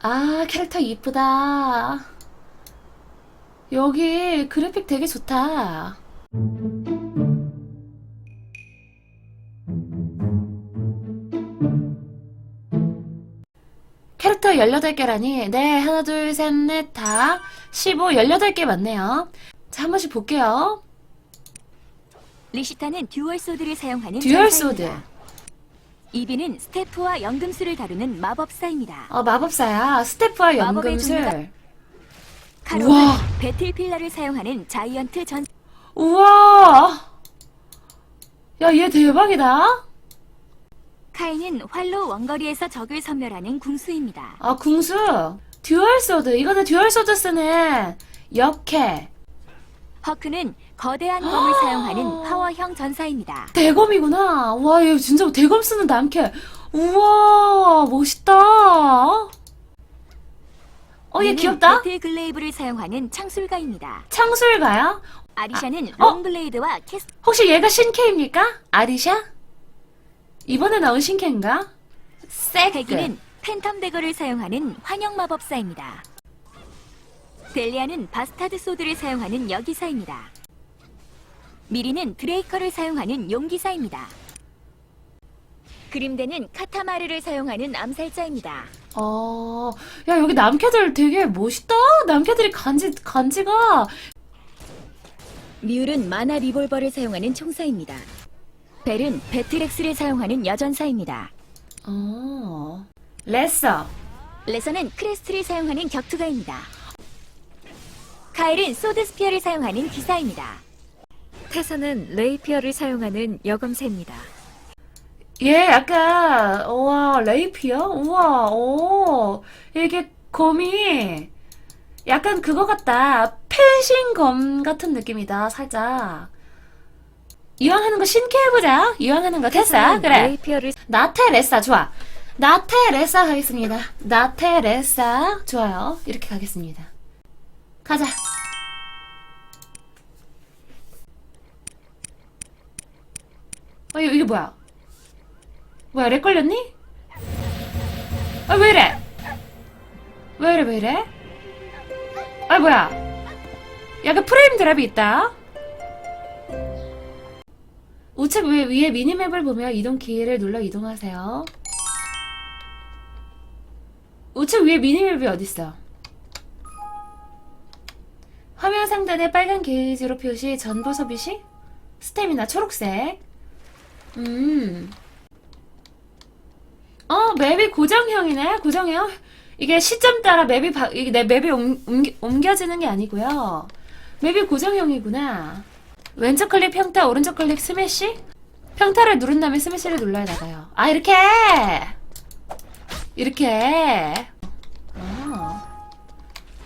아, 캐릭터 이쁘다. 여기 그래픽 되게 좋다. 캐릭터 18개라니. 네, 하나, 둘, 셋, 넷, 다. 15, 18개 맞네요. 자, 한 번씩 볼게요. 리시타는 듀얼 소드를 사용하는 듀얼 전사입니다. 이비는 스태프와 연금술을 다루는 마법사입니다. 어, 마법사야. 스태프와 마법의 연금술. 카로는 우와. 배틀필러를 사용하는 자이언트 전 우와! 야, 얘 대박이다. 카이는 활로 원거리에서 적을 섬멸하는 궁수입니다. 아, 궁수. 듀얼 소드. 이거는 듀얼 소드 쓰는 역해. 허크는 거대한 검을 사용하는 파워형 전사입니다. 대검이구나. 와, 얘 진짜 대검 쓰는 남캐. 우와, 멋있다. 어, 얘 얘는 귀엽다. 배틀 글레이브를 사용하는 창술가입니다. 창술가야? 아리샤는 아, 어? 롱블레이드와 캐스 혹시 얘가 신캐입니까? 아리샤? 이번에 나온 신캐인가? 세크. 패기는 팬텀 대거를 사용하는 환영 마법사입니다. 델리아는 바스타드 소드를 사용하는 여기사입니다. 미리는 드레이커를 사용하는 용기사입니다. 그림대는 카타마르를 사용하는 암살자입니다. 어, 야, 여기 남캐들 되게 멋있다. 남캐들이 간지, 간지가. 뮤은 마나 리볼버를 사용하는 총사입니다. 벨은 배틀엑스를 사용하는 여전사입니다. 어, 레서. 레서는 크레스트를 사용하는 격투가입니다. 카일은 소드 스피어를 사용하는 기사입니다. 태사는 레이피어를 사용하는 여검새입니다. 얘 약간, 우와, 레이피어? 우와, 오. 이게 검이 약간 그거 같다. 펜싱검 같은 느낌이다, 살짝. 이왕 하는 거 신캐해보자. 이왕 하는 거 테사. 그래. 레이피어를 나테 레사, 좋아. 나테 레사 가겠습니다. 나테 레사. 좋아요. 이렇게 가겠습니다. 가자. 뭐야? 뭐야, 렉 걸렸니? 아, 왜 이래? 왜 이래, 왜 이래? 아, 뭐야? 약간 프레임 드랍이 있다. 우측 위, 위에 미니맵을 보며 이동 키를 눌러 이동하세요. 우측 위에 미니맵이 어딨어? 화면 상단에 빨간 게이지로 표시 전부 소비 시 스태미나 초록색. 음. 어, 맵이 고정형이네. 고정형. 이게 시점 따라 맵이 바, 이게 내 맵이 옮, 옮기, 옮겨지는 게 아니고요. 맵이 고정형이구나. 왼쪽 클릭 평타, 오른쪽 클릭 스매시? 평타를 누른 다음에 스매시를 눌러야 나가요. 아, 이렇게! 이렇게. 어.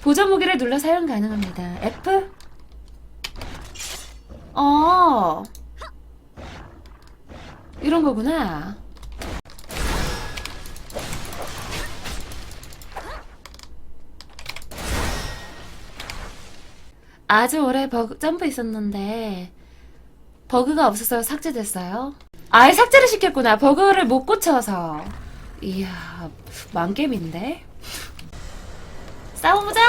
보조 무기를 눌러 사용 가능합니다. F? 어. 이런 거구나. 아주 오래 버그, 점프 있었는데 버그가 없어서 삭제됐어요. 아예 삭제를 시켰구나. 버그를 못 고쳐서. 이야, 망겜인데? 싸워보자!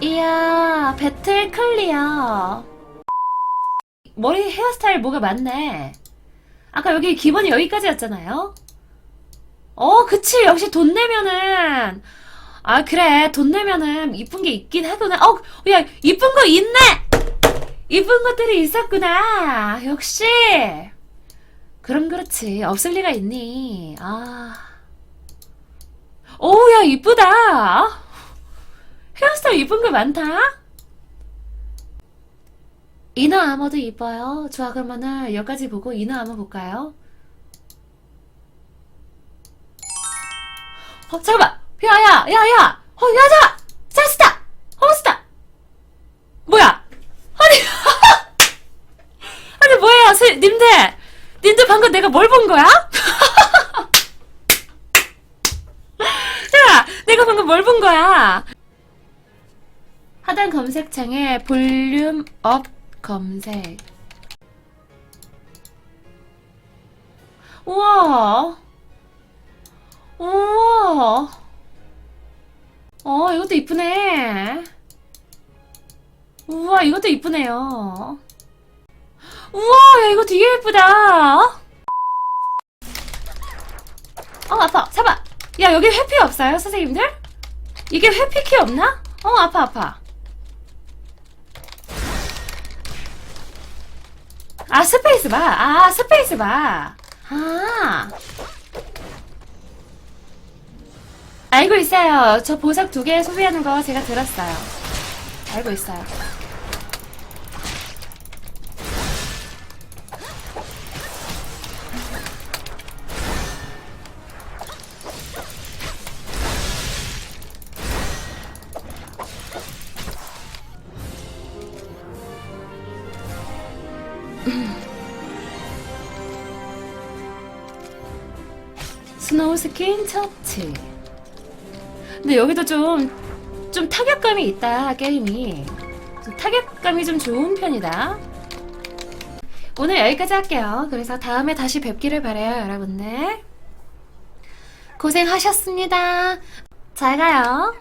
이야, 배틀 클리어. 머리 헤어스타일 뭐가 많네. 아까 여기 기본이 여기까지였잖아요? 어, 그치. 역시 돈 내면은. 아, 그래. 돈 내면은 이쁜 게 있긴 하구나. 어, 야, 이쁜 거 있네! 이쁜 것들이 있었구나. 역시. 그럼 그렇지. 없을 리가 있니. 아. 오우, 야, 이쁘다. 헤어스타일 이쁜 거 많다. 이너 아머도 이뻐요. 좋아, 그러면은 여기까지 보고 이너 아머 볼까요? 어, 잠깐만! 야, 야, 야, 야! 어, 야, 자! 자스다! 허스다! 뭐야? 아니! 님들! 님들 방금 내가 뭘 본 거야? 야! 내가 방금 뭘 본 거야? 하단 검색창에 볼륨 업 검색. 우와! 우와! 어, 이것도 이쁘네. 우와, 이것도 이쁘네요. 우와, 야, 이거 되게 예쁘다. 어, 아파. 잡아. 야, 여기 회피 없어요, 선생님들? 이게 회피키 없나? 어, 아파, 아파. 아, 스페이스 바. 아, 스페이스 바. 아. 알고 있어요. 저 보석 두 개 소비하는 거 제가 들었어요. 알고 있어요. 스노우 스킨 처치. 근데 여기도 좀, 좀 타격감이 있다, 게임이. 좀 타격감이 좀 좋은 편이다. 오늘 여기까지 할게요. 그래서 다음에 다시 뵙기를 바래요, 여러분들. 고생하셨습니다. 잘 가요.